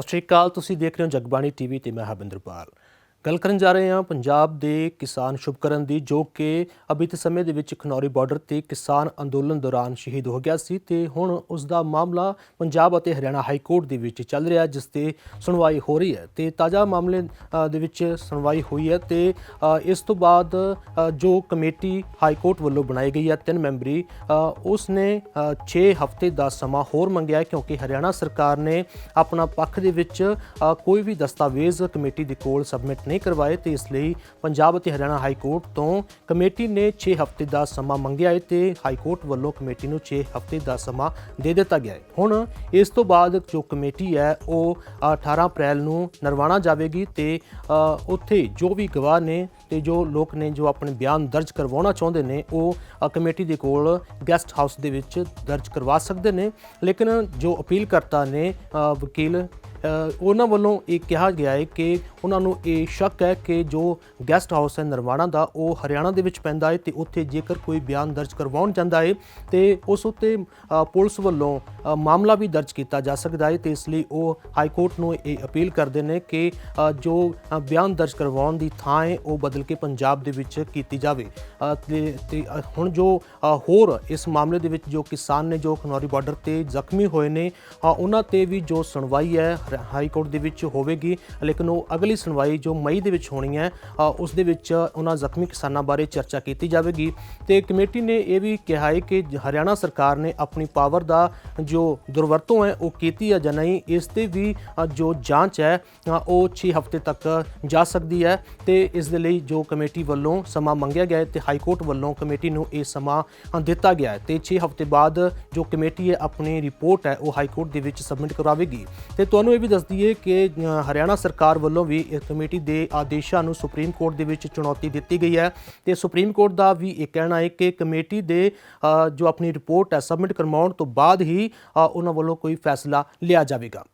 ਸਤਿ ਸ਼੍ਰੀ ਅਕਾਲ ਤੁਸੀਂ ਦੇਖ ਰਹੇ ਹੋ ਜਗਬਾਣੀ ਟੀਵੀ ਤੇ ਮੈਂ ਹਰਬਿੰਦਰਪਾਲ ਗੱਲ ਕਰਨ ਜਾ ਰਹੇ ਹਾਂ ਪੰਜਾਬ ਦੇ ਕਿਸਾਨ ਸ਼ੁਭਕਰਨ ਦੀ, ਜੋ ਕਿ ਅਬਿਤ ਸਮੇਂ ਦੇ ਵਿੱਚ ਖਨੌਰੀ ਬਾਰਡਰ ਤੇ ਕਿਸਾਨ ਅੰਦੋਲਨ ਦੌਰਾਨ ਸ਼ਹੀਦ ਹੋ ਗਿਆ ਸੀ ਤੇ ਹੁਣ ਉਸ ਦਾ ਮਾਮਲਾ ਪੰਜਾਬ ਅਤੇ ਹਰਿਆਣਾ ਹਾਈ ਕੋਰਟ ਦੇ ਵਿੱਚ ਚੱਲ ਰਿਹਾ, ਜਿਸ ਤੇ ਸੁਣਵਾਈ ਹੋ ਰਹੀ ਹੈ ਤੇ ਤਾਜ਼ਾ ਮਾਮਲੇ ਦੇ ਵਿੱਚ ਸੁਣਵਾਈ ਹੋਈ ਹੈ ਤੇ ਇਸ ਤੋਂ ਬਾਅਦ ਜੋ ਕਮੇਟੀ ਹਾਈ ਕੋਰਟ ਵੱਲੋਂ ਬਣਾਈ ਗਈ ਹੈ ਤਿੰਨ ਮੈਂਬਰੀ ਉਸ ਨੇ 6 ਹਫ਼ਤੇ ਦਾ ਸਮਾਂ ਹੋਰ ਮੰਗਿਆ ਕਿਉਂਕਿ ਹਰਿਆਣਾ ਸਰਕਾਰ ਨੇ ਆਪਣਾ ਪੱਖ ਦੇ ਵਿੱਚ ਕੋਈ ਵੀ ਦਸਤਾਵੇਜ਼ ਕਮੇਟੀ ਦੇ ਕੋਲ ਸਬਮਿਟ ਨਹੀਂ ਕਰਵਾਏ ਤੇ ਇਸ ਲਈ ਪੰਜਾਬ ਅਤੇ ਹਰਿਆਣਾ ਹਾਈ ਕੋਰਟ ਤੋਂ ਕਮੇਟੀ ਨੇ 6 ਹਫ਼ਤੇ ਦਾ ਸਮਾਂ ਮੰਗਿਆ ਹੈ ਤੇ ਹਾਈ ਕੋਰਟ ਵੱਲੋਂ ਕਮੇਟੀ ਨੂੰ 6 ਹਫ਼ਤੇ ਦਾ ਸਮਾਂ ਦੇ ਦਿੱਤਾ ਗਿਆ ਹੈ। ਹੁਣ ਇਸ ਤੋਂ ਬਾਅਦ ਜੋ ਕਮੇਟੀ ਹੈ ਉਹ ਅ, 18 ਅਪ੍ਰੈਲ ਨੂੰ ਨਰਵਾਣਾ ਜਾਵੇਗੀ ਤੇ ਉੱਥੇ ਜੋ ਵੀ ਗਵਾਹ ਨੇ ਤੇ ਜੋ ਲੋਕ ਨੇ ਜੋ ਆਪਣੇ ਬਿਆਨ ਦਰਜ ਕਰਵਾਉਣਾ ਚਾਹੁੰਦੇ ਨੇ ਉਹ ਕਮੇਟੀ ਦੇ ਕੋਲ ਗੈਸਟ ਹਾਊਸ ਦੇ ਵਿੱਚ ਦਰਜ ਕਰਵਾ ਸਕਦੇ ਨੇ। ਲੇਕਿਨ ਜੋ ਅਪੀਲ ਕਰਤਾ ਨੇ ਵਕੀਲ ਉਹਨਾਂ ਵੱਲੋਂ ਇਹ ਕਿਹਾ ਗਿਆ ਹੈ ਕਿ ਉਹਨਾਂ ਨੂੰ ਇਹ ਸ਼ੱਕ ਹੈ ਕਿ ਜੋ ਗੈਸਟ ਹਾਊਸ ਹੈ ਨਰਵਾਣਾ ਦਾ ਉਹ ਹਰਿਆਣਾ ਦੇ ਵਿੱਚ ਪੈਂਦਾ ਹੈ ਤੇ ਉੱਥੇ ਜੇਕਰ ਕੋਈ ਬਿਆਨ ਦਰਜ ਕਰਵਾਉਣ ਜਾਂਦਾ ਹੈ ਤੇ ਉਸ ਉੱਤੇ ਪੁਲਿਸ ਵੱਲੋਂ ਮਾਮਲਾ ਵੀ ਦਰਜ ਕੀਤਾ ਜਾ ਸਕਦਾ ਹੈ ਤੇ ਇਸ ਲਈ ਉਹ ਹਾਈ ਕੋਰਟ ਨੂੰ ਇਹ ਅਪੀਲ ਕਰਦੇ ਨੇ ਕਿ ਜੋ ਬਿਆਨ ਦਰਜ ਕਰਵਾਉਣ ਦੀ ਥਾਂ ਹੈ ਉਹ ਬਦਲ ਕੇ ਪੰਜਾਬ ਦੇ ਵਿੱਚ ਕੀਤੀ ਜਾਵੇ। ਅ, ਤੇ ਹੁਣ ਜੋ ਹੋਰ ਇਸ ਮਾਮਲੇ ਦੇ ਵਿੱਚ ਜੋ ਕਿਸਾਨ ਨੇ ਜੋ ਖਨੌਰੀ ਬਾਰਡਰ ਤੇ ਜ਼ਖਮੀ ਹੋਏ ਨੇ ਉਹਨਾਂ ਤੇ ਵੀ ਜੋ ਸੁਣਵਾਈ ਹੈ ਹਾਈ ਕੋਰਟ ਦੇ ਵਿੱਚ ਹੋਵੇਗੀ। ਲੇਕਿਨ ਉਹ ਅਗਲੀ ਸੁਣਵਾਈ ਜੋ ਮਈ ਦੇ ਵਿੱਚ ਹੋਣੀ ਹੈ ਉਸ ਦੇ ਵਿੱਚ ਉਹਨਾਂ ਜ਼ਖਮੀ ਕਿਸਾਨਾਂ ਬਾਰੇ ਚਰਚਾ ਕੀਤੀ ਜਾਵੇਗੀ। ਤੇ ਕਮੇਟੀ ਨੇ ਇਹ ਵੀ ਕਿਹਾ ਹੈ ਕਿ ਹਰਿਆਣਾ ਸਰਕਾਰ ਨੇ ਆਪਣੀ ਪਾਵਰ ਦਾ ਜੋ ਦੁਰਵਰਤੋਂ ਹੈ, ਉਹ ਕੀਤੀ ਹੈ ਜਾਂ ਨਹੀਂ, ਇਸ ਤੇ ਵੀ ਜੋ ਜਾਂਚ ਹੈ ਉਹ 6 ਹਫ਼ਤੇ ਤੱਕ ਜਾ ਸਕਦੀ ਹੈ। ਤੇ ਇਸ ਦੇ ਲਈ ਜੋ ਕਮੇਟੀ ਵੱਲੋਂ ਸਮਾਂ ਮੰਗਿਆ ਗਿਆ ਹੈ ਤੇ ਹਾਈ ਕੋਰਟ ਵੱਲੋਂ ਕਮੇਟੀ ਨੂੰ ਇਹ ਸਮਾਂ ਦਿੱਤਾ ਗਿਆ ਹੈ। ਤੇ 6 ਹਫ਼ਤੇ ਬਾਅਦ ਜੋ ਕਮੇਟੀ ਹੈ, ਆਪਣੀ ਰਿਪੋਰਟ ਹੈ, ਉਹ ਹਾਈ ਕੋਰਟ ਦੇ ਵਿੱਚ ਸਬਮਿਟ ਕਰਾਵੇਗੀ। ਤੇ ਤੁਹਾਨੂੰ ਇਹ ਵੀ ਦੱਸ ਦਈਏ ਕਿ ਹਰਿਆਣਾ ਸਰਕਾਰ ਵੱਲੋਂ ਵੀ ਇਸ ਕਮੇਟੀ ਦੇ ਆਦੇਸ਼ਾਂ ਨੂੰ ਸੁਪਰੀਮ ਕੋਰਟ ਦੇ ਵਿੱਚ ਚੁਣੌਤੀ ਦਿੱਤੀ ਗਈ ਹੈ। ਤੇ ਸੁਪਰੀਮ ਕੋਰਟ ਦਾ ਵੀ ਇਹ ਕਹਿਣਾ ਹੈ ਕਿ ਕਮੇਟੀ ਦੇ ਜੋ ਆਪਣੀ ਰਿਪੋਰਟ ਹੈ, ਸਬਮਿਟ ਕਰਵਾਉਣ ਤੋਂ ਬਾਅਦ ਹੀ ਉਹਨਾਂ ਵੱਲੋਂ ਕੋਈ ਫੈਸਲਾ ਲਿਆ ਜਾਵੇਗਾ।